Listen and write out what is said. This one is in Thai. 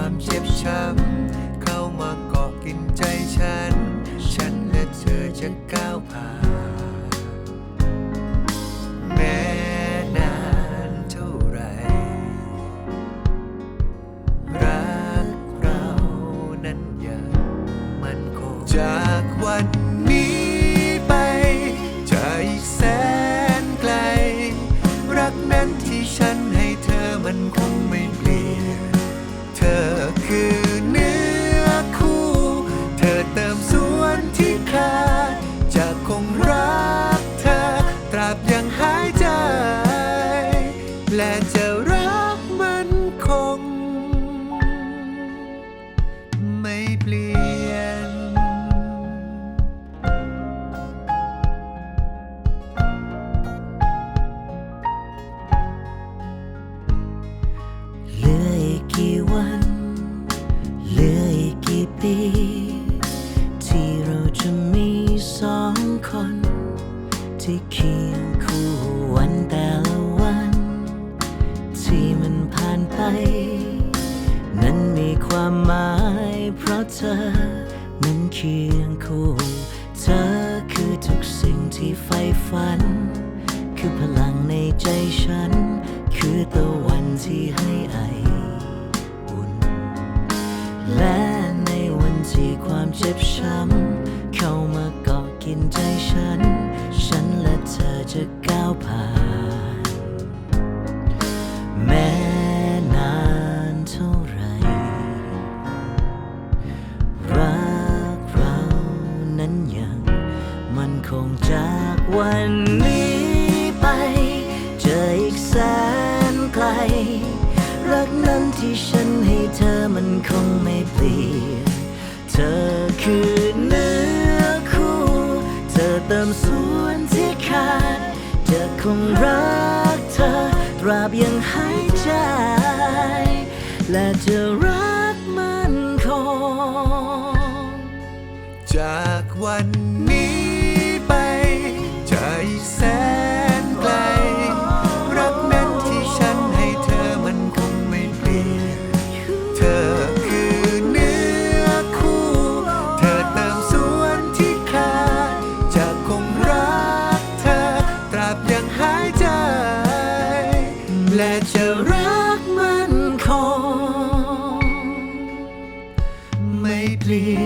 ความเจ็บช้ำ เข้ามาเกาะกินใจฉัน ฉันและเธอจะก้าวผ่าน แม้นานเท่าไร รักเรานั้นยังมันคงจากวันนี้ไป จะอีกแสนไกล รักนั้นที่ฉันให้เธอมันคง ไป นั้นมีความหมายเพราะเธอ นั้นเคียงคู่ เธอคือทุกสิ่งที่ใฝ่ฝัน คือพลังในใจฉัน คือตะวันที่ให้ไออุ่น และในวันที่ความเจ็บช้ำ เข้ามาเกาะกินใจฉัน ฉันและเธอจะ วันนี้ไป เจออีกแสนไกล รักนั้นที่ฉันให้เธอมันคงไม่เปลี่ยน เธอคือเนื้อคู่ เธอเติมส่วนที่ขาด จะคงรักเธอตราบยังหายใจ และจะรักมันคงจากวันนี้ และจะรักมันคงไม่เปลี่ยน